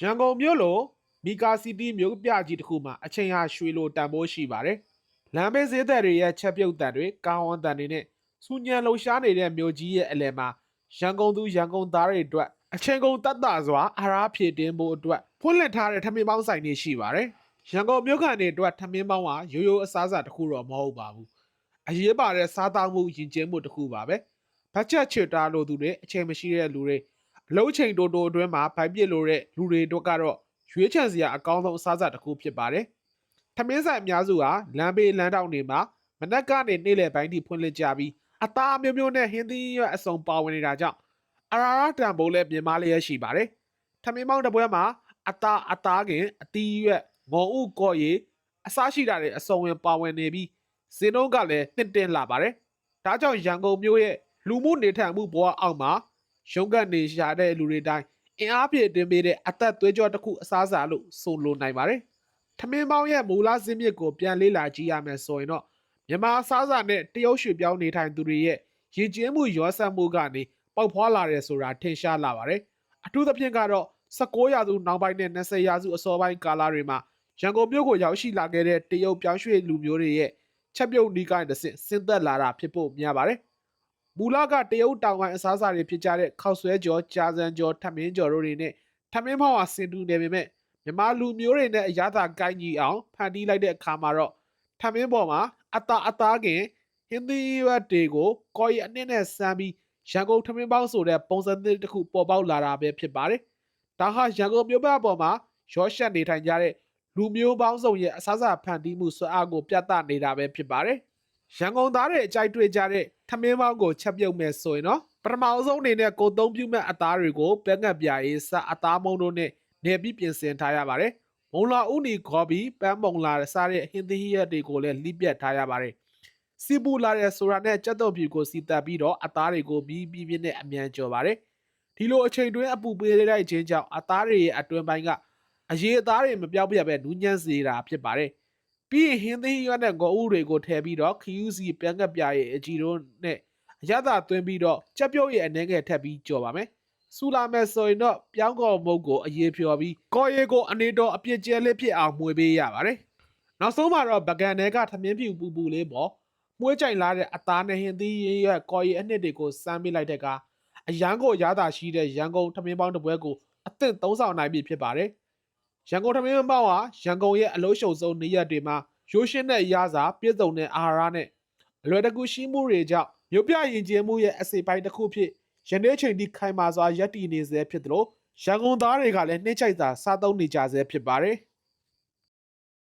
ရန်ကုန်မြို့လိုမီကာစီတီမြို့ပြကြီးတစ်ခုမှာအချိန်ဟာရွှေလိုတန်ဖိုးရှိပါတယ်။လမ်းဘေးဈေးသက်တွေရဲ့ချက်ပြုတ်တန်တွေကာဝန်းတန်တွေနဲ့စူညံလှူရှားနေတဲ့မြို့ကြီးရဲ့အလယ်မှာရန်ကုန်သူရန်ကုန်သားတွေအတွက်အချိန်ကုန်တတ်တာစွာအရာဖြည့်တင်းဖို့အတွက်ဖွင့်လှစ်ထားတဲ့ထမင်းပေါင်းဆိုင်တွေရှိပါတယ်။ရန်ကုန်မြို့ခံတွေအတွက်ထမင်းပေါင်းဟာရိုးရိုးအစားအစာတစ်ခုတော့မဟုတ်ပါဘူး။အရေးပါတဲ့စားသောက်မှုယဉ်ကျေးမှုတစ်ခုပါပဲ။ဘတ်ဂျက်ချစ်တာလို့သူတွေအချိန်မရှိတဲ့လူတွေ အလုံးချိန်တိုတိုအတွင်းမှာဗိုက်ပြစ်လို့တဲ့လူတွေတို့ကတော့ရွေးချယ်စရာအကောင်းဆုံးအစားအစာတစ်ခုဖြစ်ပါတယ်။ထမင်းဆိုင်အများစုဟာလမ်းဘေးလမ်းတောက်တွေမှာမနက်ကနေနေ့လယ်ပိုင်းထိဖွင့်လှစ်ကြပြီးအသားအမျိုးမျိုးနဲ့ဟင်းသီးရွက်အစုံပါဝင်နေတာကြောင့်အရာရတန်ဖိုးလည်းပြင်မာလျက်ရှိပါတယ်။ထမင်းပေါင်းတစ်ပွဲမှာအသားအသားခင်အသီးရွက်ငုံဥကော့ရည်အစားရှိတာတွေအစုံဝင်ပါဝင်နေပြီးဈေးနှုန်းကလည်းတင့်တင့်လာပါတယ်။ဒါကြောင့်ရန်ကုန်မြို့ရဲ့လူမှုနေထိုင်မှုဘဝအောက်မှာ ရုံးကနေရှာတဲ့လူတွေတိုင်းအင်အားပြည့်တင်ပေးတဲ့အသက်သွေးကြောတစ်ခုအစားအစာလို့ဆိုလိုနိုင်ပါတယ်။ထမင်းပေါင်းရဲ့မူလဇင်းမြစ်ကိုပြန်လေ့လာကြည့်ရမယ်ဆိုရင်တော့မြန်မာအစားအစာနဲ့တရုတ်ရွှေပြောင်းနေထိုင်သူတွေရဲ့ရည်ကျင်းမှုရောစက်မှုကနေပေါက်ဖွာလာတယ်ဆိုတာထင်ရှားလာပါတယ်။အထူးသဖြင့်ကတော့19ရာစုနောက်ပိုင်းနဲ့20ရာစုအစောပိုင်းကာလတွေမှာရန်ကုန်မြို့ကိုရောက်ရှိလာခဲ့တဲ့တရုတ်ပြောင်းရွှေ့လူမျိုးတွေရဲ့ချက်ပြုတ်နီးကိုင်းတစ်ဆင့်ဆင်းသက်လာတာဖြစ်ဖို့များပါတယ်။ မူလကတရုတ်တောင်ပိုင်းအစားအစာတွေဖြစ်ကြတဲ့ခောက်ဆွဲကြော်ကြာစံကြော်ထမင်းကြော်တို့တွေနဲ့ထမင်းဖောင်းဟာဆင်တူနေပေမဲ့မြန်မာလူမျိုးတွေနဲ့အရသာကိုင်းကြီးအောင်ဖန်တီးလိုက်တဲ့အခါမှာတော့ထမင်းပေါ်မှာအတာအသားခင်ဟင်းသီးရွက်တွေကိုကော်ရီအနည်းနဲ့စမ်းပြီးရန်ကုန်ထမင်းပေါင်းဆိုတဲ့ပုံစံသစ်တစ်ခုပေါ်ပေါက်လာတာပဲဖြစ်ပါတယ်။ဒါဟာရန်ကုန်မြို့ပတ်ပေါ်မှာရောရှက်နေထိုင်ကြတဲ့လူမျိုးပေါင်းစုံရဲ့အစားအစာဖန်တီးမှုစွမ်းအားကိုပြသနေတာပဲဖြစ်ပါတယ်။ ရန်ကုန်သားတွေအကြိုက်တွေ့ကြတဲ့ထမင်းပေါင်းကိုချက်ပြုတ်မယ်ဆိုရင်တော့ပထမအဆုံးအနေနဲ့ကိုသုံးပြုမဲ့အသားတွေကိုပဲငတ်ပြာရေးစအသားမုံတို့နဲ့နေပြီးပြင်ဆင်ထားရပါတယ်။မုံလာဥနီခေါ်ပြီးပန်းမုံလာစားတဲ့ဟင်းသီးရက်တွေကိုလည်းလိပြတ်ထားရပါတယ်။စီပူလာတဲ့ဆိုတာနဲ့ကြက်တုပ်ဖြူကိုစီတက်ပြီးတော့အသားတွေကိုပြီးပြီးပြင်းနဲ့အမြန်ကြော်ပါတယ်။ဒီလိုအချိန်တွင်းအပူပေးလိုက်ခြင်းကြောင့်အသားတွေရဲ့အတွင်းပိုင်းကအရေးအသားတွေမပြောက်ပြတ်ပဲနူးညံ့စေတာဖြစ်ပါတယ်။ ပြီးရင်ဟင်းသီးရွက်နဲ့ငေါဥတွေကိုထည့်ပြီးတော့ခယူးစီပြန်ကပ်ပြရဲ့အကြည်တို့နဲ့အရသာသွင်းပြီးတော့ကြက်ပြုတ်ရဲ့အနေငယ်ထပ်ပြီးကြော်ပါမယ်။ဆူလာမယ်ဆိုရင်တော့ပြောင်းကော်မုတ်ကိုအရေးဖြော်ပြီးကော်ရီကိုအနေတော်အပြစ်ကျဲလေးဖြစ်အောင်မှုေးပေးရပါတယ်။နောက်ဆုံးမှာတော့ပကံထဲကထမင်းဖြူပူပူလေးပေါ့မှုေးကြိုင်လာတဲ့အသားနဲ့ဟင်းသီးရွက်ကော်ရီအနှစ်တွေကိုစမ်းပေးလိုက်တဲ့ကအရန်ကိုရသာရှိတဲ့ရန်ကုန်ထမင်းပေါင်းတစ်ပွဲကိုအသင့်သုံးဆောင်နိုင်ပြီဖြစ်ပါတယ်။ ရန်ကုန်ထမင်းပေါင်းဟာရန်ကုန်ရဲ့အလို့ရှုံဆုံးနေရက်တွေမှာရိုးရှင်းတဲ့ရစာပြည့်စုံတဲ့အာဟာရနဲ့အလွယ်တကူရှိမှုတွေကြောင့်မြို့ပြရင်ကျင်းမှုရဲ့အစိပ်ပိုင်းတစ်ခုဖြစ်ယနေ့ချိန်ထိခိုင်မာစွာရပ်တည်နေစေဖြစ်သလိုရန်ကုန်သားတွေကလည်းနှိမ့်ချိုက်စွာစားသုံးနေကြဆဲဖြစ်ပါတယ်။